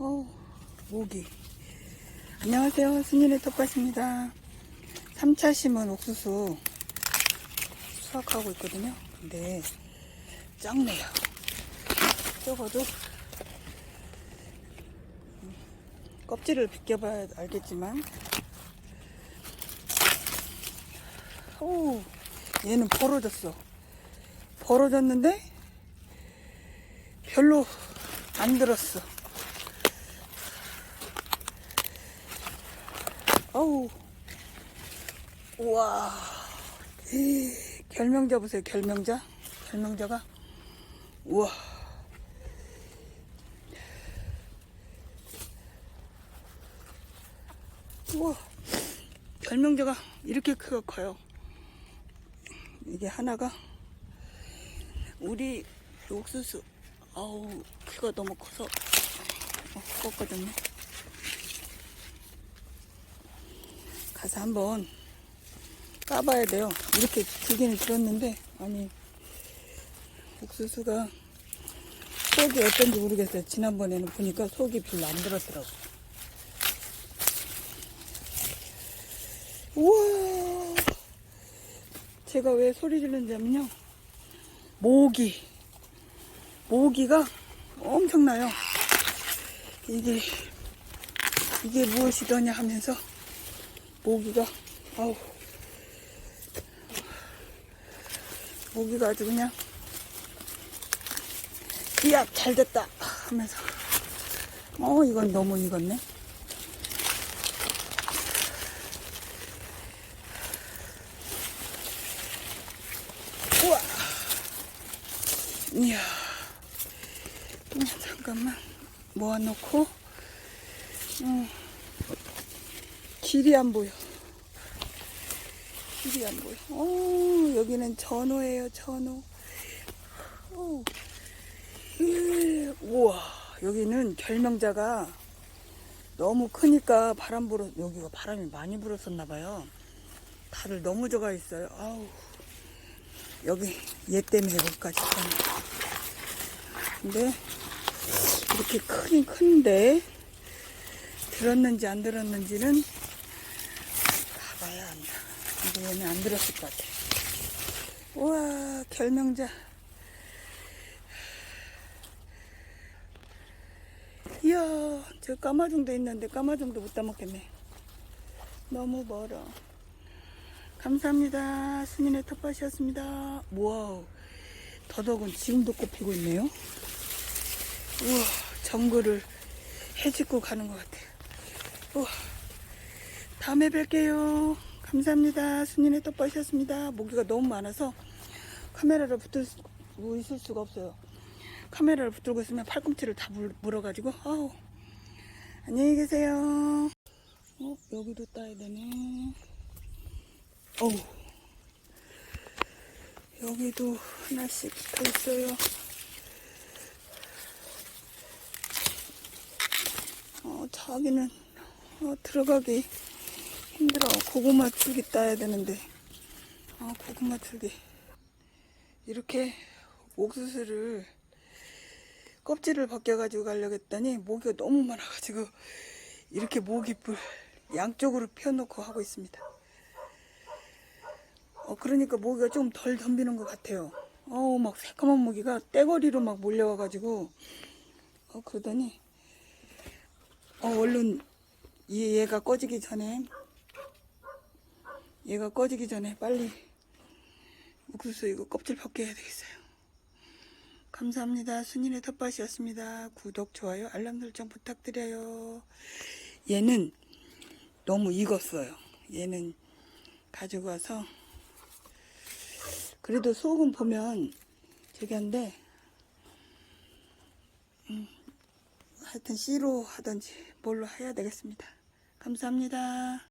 어우, 모기. 안녕하세요. 순일의 텃밭입니다. 3차 심은 옥수수 수확하고 있거든요. 근데 작네요. 적어도 껍질을 벗겨봐야 알겠지만 오 얘는 벌어졌어. 벌어졌는데 별로 안 들었어. 어우, 우와, 이, 결명자 보세요, 결명자. 결명자가, 우와. 우와, 결명자가 이렇게 크가 커요. 이게 하나가, 우리 옥수수, 아우, 키가 너무 커서, 어, 컸거든요. 가서 한번 까봐야 돼요. 이렇게 들기는 들었는데, 아니, 옥수수가 속이 어떤지 모르겠어요. 지난번에는 보니까 속이 별로 안 들었더라고요. 우와! 제가 왜 소리 지르냐면요. 모기. 모기가 엄청나요. 이게, 이게 무엇이더냐 하면서 모기가 아우. 모기가 아주 그냥 이야 잘 됐다 하면서. 어 이건 너무 익었네. 우와. 이야. 음, 잠깐만. 모아놓고. 음. 길이 안 보여. 길이 안 보여. 어, 여기는 전어예요, 전어. 어. 예, 우와, 여기는 결명자가 너무 크니까 바람 불어, 여기가 바람이 많이 불었었나 봐요. 다들 넘어져가 있어요. 아우, 여기 얘 때문에 여기까지 왔네. 근데 이렇게 크긴 큰데 들었는지 안 들었는지는 봐야 한다. 근데 얘는 안 들었을 것 같아. 우와, 결명자. 이야, 저 까마종도 있는데 까마종도 못 따먹겠네. 너무 멀어. 감사합니다. 순인의 텃밭이었습니다. 와우, 더덕은 지금도 꽃피고 있네요. 우와, 정글을 해짓고 가는 것 같아요. 우와. 다음에 뵐게요. 감사합니다. 순인의 떡밭이었습니다. 모기가 너무 많아서 카메라를 붙들고 있을 수가 없어요. 카메라를 붙들고 있으면 팔꿈치를 다 물, 물어가지고 아우 안녕히 계세요. 어 여기도 따야 되네. 어우 여기도 하나씩 붙어 있어요. 어 자기는 어, 들어가기 힘들어. 고구마 줄기 따야 되는데. 아, 고구마 줄기. 이렇게 옥수수를 껍질을 벗겨가지고 가려고 했더니 모기가 너무 많아가지고 이렇게 모기불 양쪽으로 펴놓고 하고 있습니다. 어, 그러니까 모기가 좀 덜 덤비는 것 같아요. 어우, 막 새까만 모기가 떼거리로 막 몰려와가지고, 어, 그러더니, 어, 얼른 이 얘가 꺼지기 전에 얘가 꺼지기 전에 빨리 옥수수 이거 껍질 벗겨야 되겠어요. 감사합니다. 순인의 텃밭이었습니다. 구독, 좋아요, 알람 설정 부탁드려요. 얘는 너무 익었어요. 얘는 가지고 와서 그래도 속은 보면 저기 한데 음, 하여튼 씨로 하든지 뭘로 해야 되겠습니다. 감사합니다.